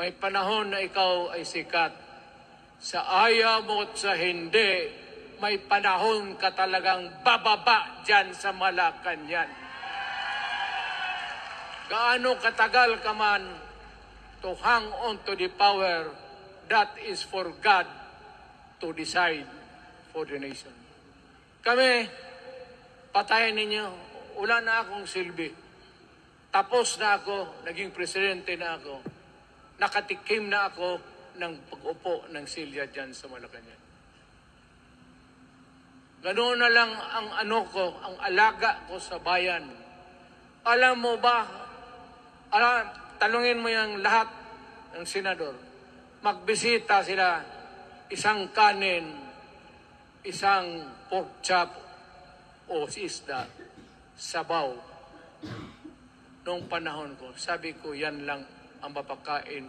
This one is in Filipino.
May panahon na ikaw ay sikat. Sa ayaw mo at sa hindi, may panahon ka talagang bababa dyan sa Malacanang. Gaano katagal ka man to hang on to the power, that is for God to decide for the nation. Kami, patayin ninyo, wala na akong silbi. Tapos na ako, naging presidente na ako. Nakatikim na ako ng pag-upo ng silya dyan sa Malacanang. Ganoon na lang ang ano ko, ang alaga ko sa bayan. Alam mo ba, alam, talungin mo yung lahat ng senador. Magbisita sila, isang kanin, isang pork chop o isda, sabaw. Noong panahon ko, sabi ko, yan lang ang mapakain